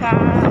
감.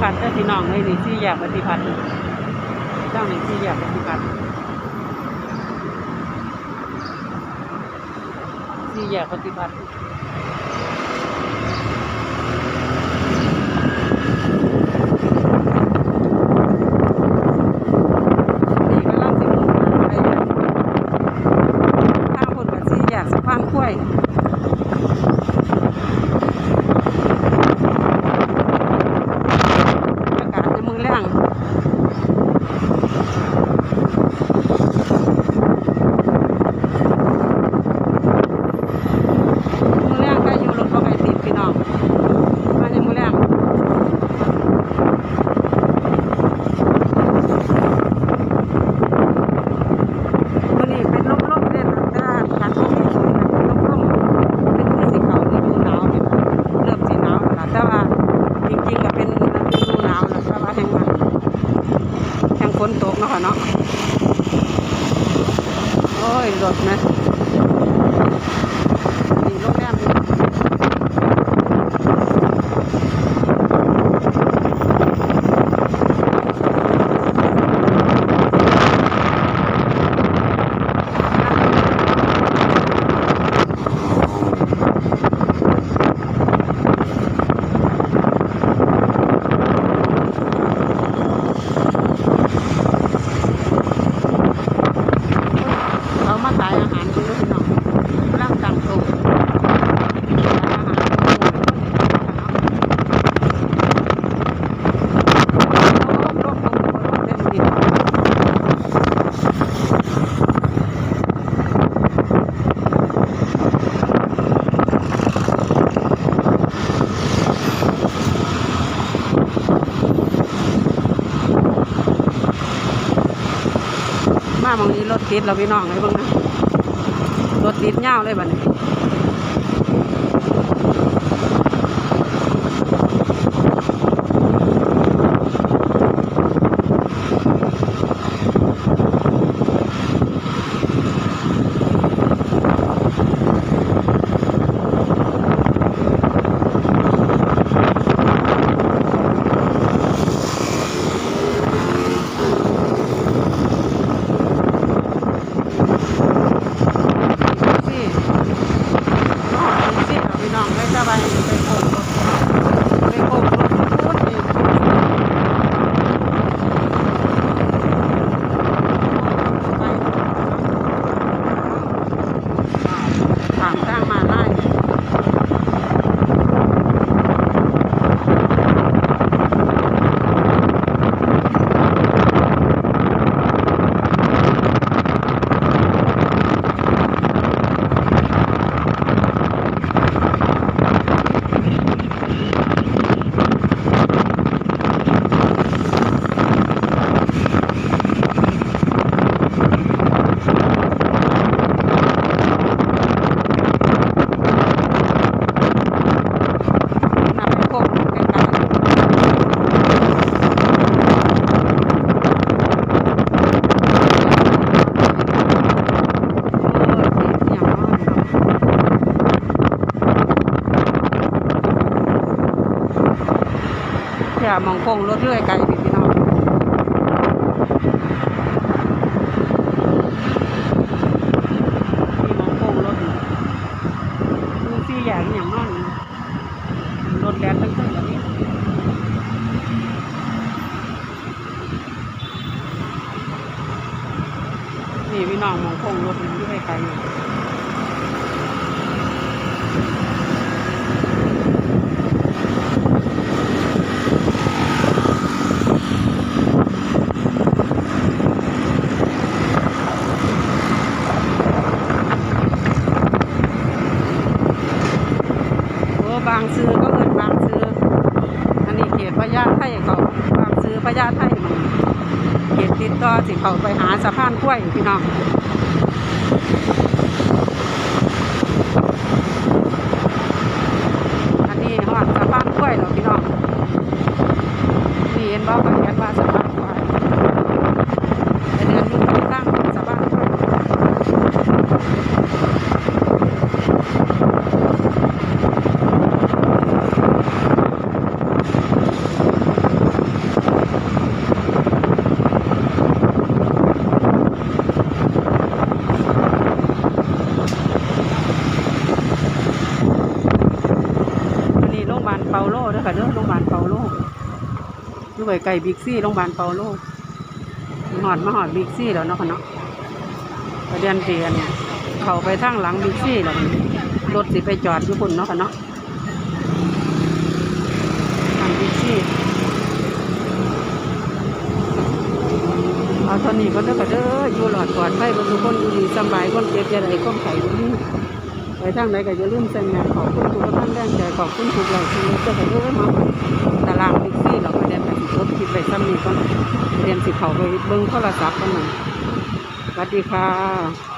พัฒน์ก็ที่น้องเลยนี่ชื่อยากปฏิพัฒน์ช่องนี้ชื่อยากปฏิพัฒน์ชื่ออยากปฏิพัฒน์ เนาะ โอ้ยรถไหม มาบางนี้รถติดเราพี่น้องเลยบางนะรถติดเงาเลยบ้านี้ จะมองคงรถเรื่อยไกลพี่น้องมีมองค้งรถดูซี่อย่างอย่างนั่นรถแล่นตั้งแต่แบบนี้นี่พี่น้องมองโค้งรถเรื่อยไกล ก็สิเขาไปหาสะพานกล้วยพี่น้องอันนี้หอดสะพานกล้วยเหรอพี่น้องนี่เห็นบอกเขาเขียนว่าสะพานกล้วยไปเดินอยู่ตรงข้างสะพานกล้วยอันนี้โรงพยาบาลเปาโลเด้อค่ะโรงพยาบาลเปาโลอยู่ไกลๆบิ๊กซี่โรงพยาบาลเปาโลหอดมาหอดบิ๊กซี่แล้วเนาะค่ะเนาะประเด็นเตียนเนี่ยเขาไปทางหลังบิ๊กซี่แล้วรถสิไปจอดอยู่พุ่นเนาะค่ะเนาะทางบิ๊กซี่เอาเท่านี้ก็เด้อค่ะเด้ออยู่หลอดปลอดภัยบนทุกคนอยู่ดีสบายคนเจ็บจะได้คนไข้บ่มีไป ทางไหนก็อย่าลืมใส่แมสขอบคุณทุกท่านแรงใจขอบคุณทุกไหลายชีวิตเจ้าค่ะเด้อมาตารางบิ๊กซี่เราก็เรียนไปสิรถคิดไปซ้ำนี่ก่อนเรียนสิเขาไปเบิ้งโทรศัพท์กันหน่อยสวัสดีค่ะ